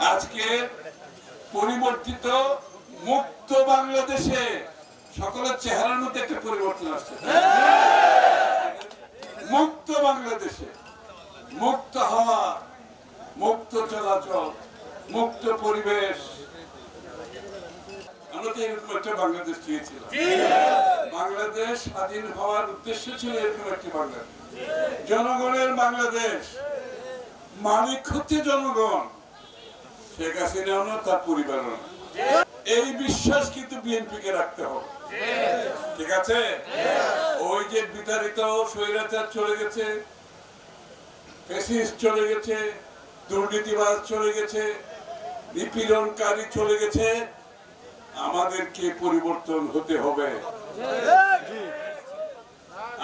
আজকে পরিবর্তিত মুক্ত বাংলাদেশে সকলের চেহারার মধ্যে একটা পরিবর্তন আসছে। মুক্ত বাংলাদেশে মুক্ত হাওয়া মুক্ত চলাচল মুক্ত পরিবেশ। আমরা তো এরকম একটা বাংলাদেশ চেয়েছিলাম। বাংলাদেশ স্বাধীন হওয়ার উদ্দেশ্য ছিল এরকম একটি বাংলাদেশ। জনগণের বাংলাদেশ। মালিক হচ্ছে জনগণ। শেখ হাসিনাও না তার পরিবারও না এই বিশ্বাস কিন্তু বিএনপি কে রাখতে হবে। ঠিক আছে? ওই যে বিতাড়িত স্বৈরাচার চলে গেছে চলে গেছে চলে গেছে, নিপীড়নকারী চলে গেছে, আমাদেরকে পরিবর্তন হতে হবে।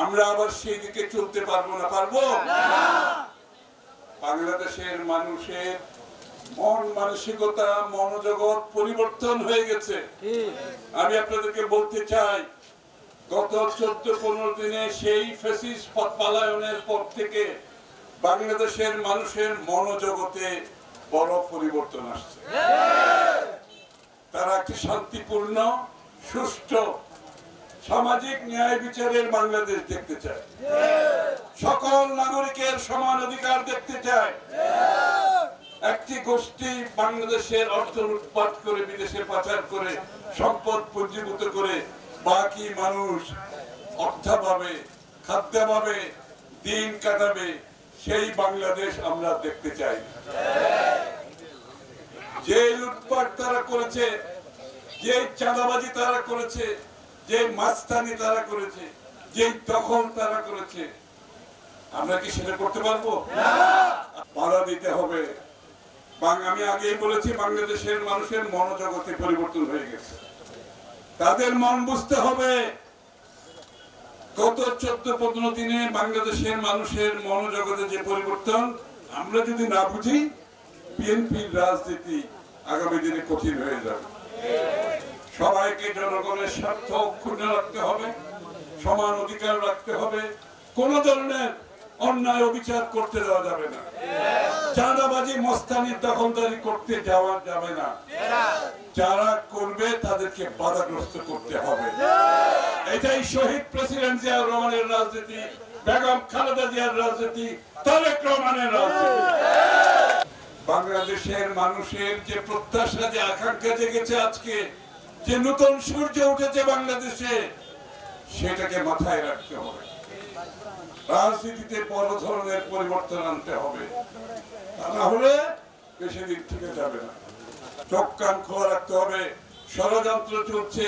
আমরা আবার সেই দিকে চলতে পারব না, পারব? বাংলাদেশের মানুষের মন মানসিকতা মনোজগৎ পরিবর্তন হয়ে গেছে। আমি আপনাদেরকে বলতে চাই গত চোদ্দ পনেরো দিনে সেই ফেসিস পালায়নের পর থেকে বাংলাদেশের মানুষের মনোজগতে বড় পরিবর্তন আসছে। তারা একটি শান্তিপূর্ণ সুষ্ঠু সামাজিক ন্যায় বিচারের বাংলাদেশ দেখতে চায়। সকল নাগরিকের সমান অধিকার দেখতে চায়। গোষ্ঠী বাংলাদেশের অর্থ লুটপাট করে বিদেশে পাচার করে সম্পদ পুঞ্জীভূত করে বাকি মানুষ অর্থাভাবে খাদ্যাভাবে দিন কাটাবে সেই বাংলাদেশ আমরা দেখতে চাই। যে লুটপাট তারা করেছে যে চাঁদাবাজি তারা করেছে যে মাস্তানি তারা করেছে যে দখল তারা করেছে আমরা কি সেটা করতে পারব? বাধা দিতে হবে। আমি আগেই বলেছি বাংলাদেশের মানুষের মনোজগতে পরিবর্তন হয়ে গেছে। তাদের মন বুঝতে হবে, গত চোদ্দ পনেরো দিনে বাংলাদেশের মানুষের মনোজগতে যে পরিবর্তন, আমরা যদি না বুঝি, বিএনপির রাজনীতি আগামী দিনে কঠিন হয়ে যাবে। সবাইকে জনগণের স্বার্থ অক্ষুণ্ণ রাখতে হবে, সমান অধিকার রাখতে হবে। কোন ধরনের অন্যায় অবিচার করতে দেওয়া যাবে না। চাঁদাবাজি, মস্তানি, দখলদারি করতে যাওয়া যাবে না। যারা করবে তাদেরকে বাধাগ্রস্ত করতে হবে। এটাই শহীদ প্রেসিডেন্ট জিয়াউর রহমানের রাজনীতি, বেগম খালেদা জিয়ার রাজনীতি, তারেক রহমানের রাজনীতি। বাংলাদেশের মানুষের যে প্রত্যাশা, যে আকাঙ্ক্ষা জেগেছে আজকে, যে নতুন সূর্য উঠেছে বাংলাদেশে, সেটাকে মাথায় রাখতে হবে। রাজনীতিতে বড় ধরনের পরিবর্তন আনতে হবে। তা না হলে বেশি দিন থেকে যাবে না। চোখ কান খোলা রাখতে হবে। ষড়যন্ত্র চলছে।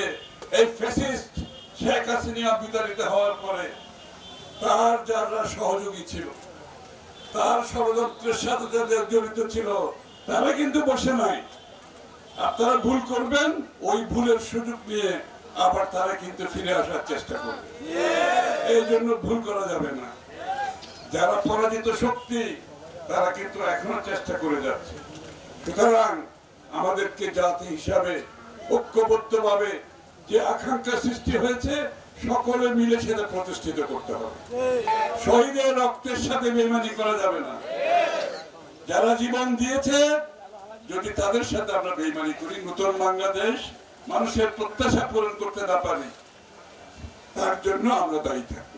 এই ফেসিস্ট শেখ হাসিনা বিতাড়িত হওয়ার পরে তার যারা সহযোগী ছিল, তার ষড়যন্ত্রের সাথে যাদের জড়িত ছিল, তারা কিন্তু বসে নাই। আপনারা ভুল করবেন, ওই ভুলের সুযোগ নিয়ে আবার তারা কিন্তু ফিরে আসার চেষ্টা করবে। এই জন্য ভুল করা যাবে না। যারা পরাজিত শক্তি, তারা কিন্তু এখনও চেষ্টা করে যাচ্ছে। সুতরাং আমাদেরকে জাতি হিসাবে, ঐক্যবদ্ধভাবে যে আকাঙ্ক্ষা সৃষ্টি হয়েছে, সকলে মিলে সেটা প্রতিষ্ঠিত করতে হবে। শহীদের রক্তের সাথে বেমানি করা যাবে না। যারা জীবন দিয়েছে, যদি তাদের সাথে আমরা বেইমানি করি, নতুন বাংলাদেশ মানুষের প্রত্যাশা পূরণ করতে না পারি তার জন্য আমরা দায়ী থাকব।